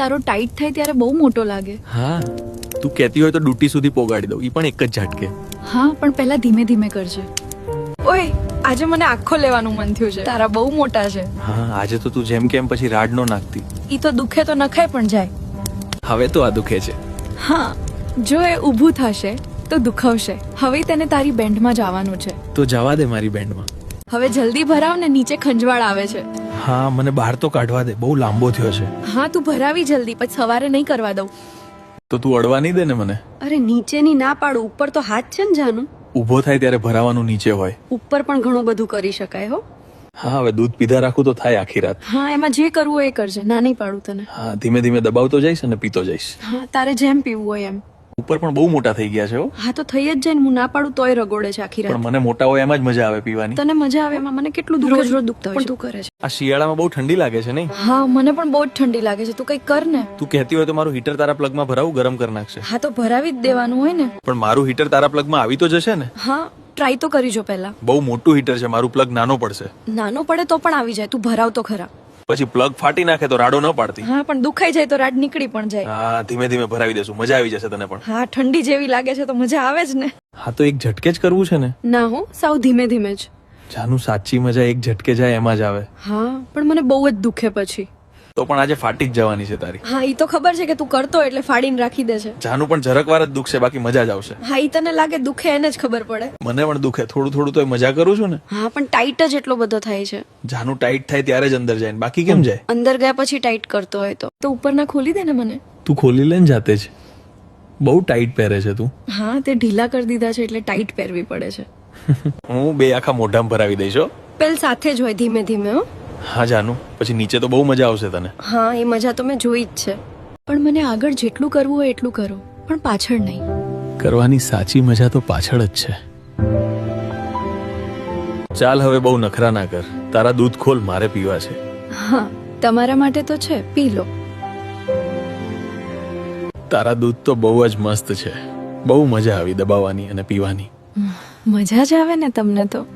તારો ટાઈટ થાય ત્યારે બહુ મોટો લાગે. હા તું કહેતી હોય તો ડૂટી સુધી પોગાડી દઉં. ઈ પણ એક જ ઝાટકે. હા પણ પહેલા ધીમે ધીમે કરજે. ઓય આજે મને આખો લેવાનું મન થયું છે. તારા બહુ મોટા છે. હા આજે તો તું જેમ કેમ પછી રાડ નો નાખતી. ઈ તો દુખે તો નખાય પણ જાય. હવે તો આ દુખે છે. હા જો એ ઊભું થશે તો દુખાવશે. હવે તેને તારી બેન્ડમાં જવાનું છે. તો જવા દે મારી બેન્ડમાં. હવે જલ્દી ભરાવ ને નીચે ખંજવાળ આવે છે. હા મને બહાર તો કાઢવા દે. બહુ લાંબો થયો છે. હા તું ભરાવી જલ્દી પછી સવારે નહીં કરવા દઉં. તો તું અડવા નહીં દે ને મને? અરે નીચેની ના પાડું. ઉપર તો હાથ છે ને જાનું. ઊભો થાય ત્યારે ભરાવાનું નીચે હોય. ઉપર પણ ઘણું બધું કરી શકાય હો. હા હવે દૂધ પીધા રાખું તો થાય આખી રાત. હા એમાં જે કરવું એ કરજે. ના નહીં પાડું તને. હા ધીમે ધીમે દબાવતો જઈશ અને પીતો જઈશ. હા તારે જેમ પીવું હોય એમ. ઉપર પણ બહુ મોટા થઈ ગયા છે હો. હા તો થઈ જ જાય ને હું ના પાડું તોય રગોડે છે આખી રાત. પણ મને મોટા હોય એમ જ મજા આવે પીવાની. તને મજા આવે એમાં? મને કેટલું દુખે રોજ રોજ દુખતા હોય તું કરે છે. આ શિયાળામાં બહુ ઠંડી લાગે છે નહીં? હા મને પણ બહુ જ ઠંડી લાગે છે. તું કઈ કર ને. તું કહેતી હોય તો મારું હીટર તારા પ્લગમાં ભરાવું ગરમ કરી નાખશે. હા તો ભરાવી જ દેવાનું હોય ને. પણ મારું હીટર તારા પ્લગમાં આવી તો જશે ને? હા ટ્રાય તો કરી જો પહેલા. બહુ મોટું હીટર છે મારું પ્લગ નાનો પડશે. નાનો પડે તો પણ આવી જાય. તું ભરાવ તો ખરા. પછી પ્લગ ફાટી નાખે તો રાડો ન પાડતી. હા પણ દુખાઈ જાય તો રાડ નીકળી પણ જાય. હા ધીમે ધીમે ભરાવી દેશું. મજા આવી જશે તને પણ. હા ઠંડી જેવી લાગે છે તો મજા આવે જ ને. હા તો એક ઝટકે જ કરવું છે ને? ના હો સાવ ધીમે ધીમે જ. જાનું સાચી મજા એક ઝટકે જાય એમાં જ આવે. હા પણ મને બહુ જ દુખે પછી. તો પણ આજે ફાટી જ જવાની છે તારી. હા એ તો ખબર છે કે તું કરતો એટલે ફાડીને રાખી દે છે જાનું પણ જરાક વાર જ દુખશે બાકી મજા જ આવશે. હા એ તને લાગે દુખે એને જ ખબર પડે. મને પણ દુખે થોડું થોડું તો મજા કરું છું ને. હા પણ ટાઈટ જ એટલો બધો થાય છે. જાનું ટાઈટ થાય ત્યારે જ અંદર જાય બાકી કેમ જાય? અંદર ગયા પછી ટાઈટ કરતો હોય તો. તો ઉપરના ખોલી દે ને મને. તું ખોલી લે ને જાતે જ. બહુ ટાઈટ પહેરે છે તું. હા તે ઢીલા કરી દીધા છે એટલે ટાઈટ પહેરવી પડે છે. હું બે આખા મોઢામાં ભરાવી દઈશ પેલ સાથે જ હોય ધીમે ધીમે હો. હા જાનું. પછી નીચે તો બહુ મજા આવશે તને. હા એ મજા તો મેં જોઈ જ છે. પણ મને આગળ જેટલું કરવું હોય એટલું કરો પણ પાછળ નહીં. કરવાની સાચી મજા તો પાછળ જ છે. ચાલ હવે બહુ નખરા ના કર. તારા દૂધ ખોલ મારે પીવા છે. હા તમારા માટે તો છે પી લો. તારા દૂધ તો બહુ જ મસ્ત છે. બહુ મજા આવી દબાવવાની અને પીવાની. મજા જ આવે ને તમને તો.